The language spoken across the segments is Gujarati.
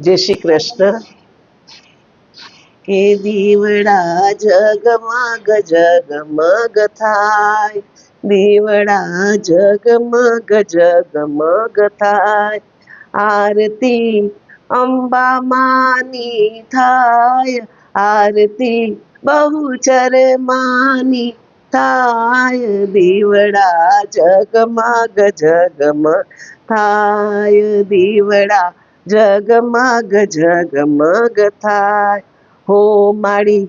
જય શ્રી કૃષ્ણ. કે દીવડા જગમગ જગમગ થાય. દીવડા જગમગ જગમગ થાય. આરતી અંબા માની થાય. આરતી બહુચર માની થાય. દીવડા જગમગ જગમગ થાય. દીવડા જગમગ જગમગ થાય. હો માડી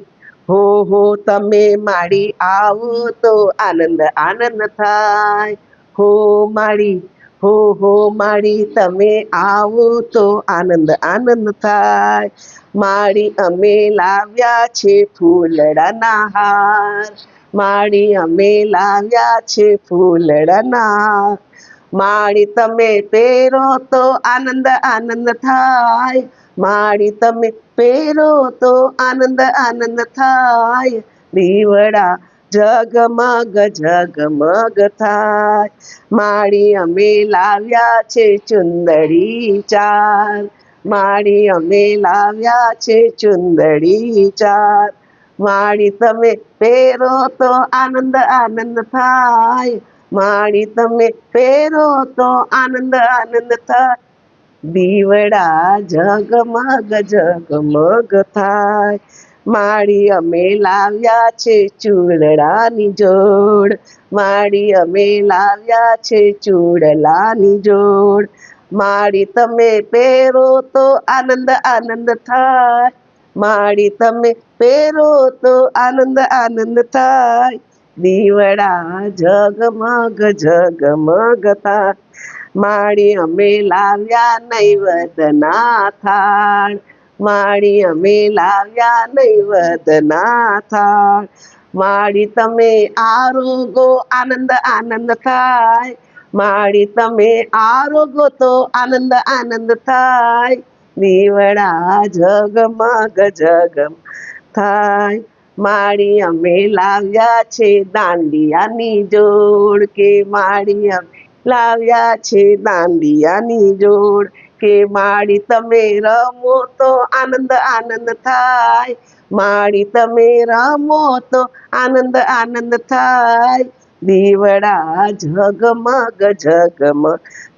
હો હો, તમે માડી આવો તો આનંદ આનંદ થાય. હો માડી હો હો માડી તમે આવો તો આનંદ આનંદ થાય. માડી અમે લાવ્યા છે ફૂલડાના હાર. માડી અમે લાવ્યા છે ફૂલડાના માળી તમે પહેરો તો આનંદ આનંદ થાય. માળી તમે પહેરો તો આનંદ આનંદ થાય. દીવડા જગમગ જગમગ થાય. માળી અમે લાવ્યા છે ચુંદડી ચાર. માળી અમે લાવ્યા છે ચુંદડી ચાર. માળી તમે પહેરો તો આનંદ આનંદ થાય. માળી તમે પહેરો તો આનંદ આનંદ થાય. દીવડા જગમગ જગમગ થાય. માળી અમે લાવ્યા છે ચૂડડાની જોડ. માળી અમે લાવ્યા છે ચૂડલાની જોડ. માળી તમે પહેરો તો આનંદ આનંદ થાય. માળી તમે પહેરો તો આનંદ આનંદ થાય. દીવડા જગમગ જગમગતા. માળી અમે લાવ્યા નૈવદના થાળ માળી અમે લાવ્યા નૈવદના થાળ માળી તમે આરોગો આનંદ આનંદ થાય. માળી તમે આરોગો તો આનંદ આનંદ થાય. દીવડા જગમગ જગમ થાય. માળી અમે લાવ્યા છે દાંડિયાની જોડ કે માળી અમે લાવ્યા છે દાંડિયાની જોડ કે માળી તમે રમો તો આનંદ આનંદ થાય. માળી તમે રમો તો આનંદ આનંદ થાય. દીવડા જગમગ જગમ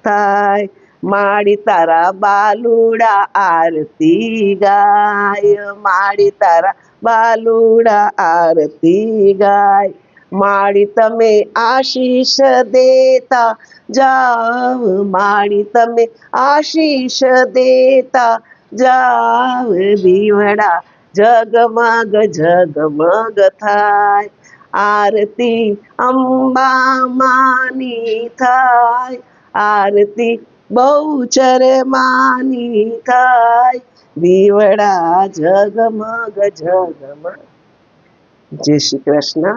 થાય. માળી તારા બાલુડા આરતી ગાય માળી તારા બાલુડા આરતી ગાય. માળી તમે આશીષ દેતા જાવ માળી તમે આશીષ દેતા જાવ. દીવડા જગમગ જગમગ થાય, આરતી અંબા માની થાય, આરતી બહુચર માની થાય દીવડા જગમગ જગમગ. જય શ્રી કૃષ્ણ.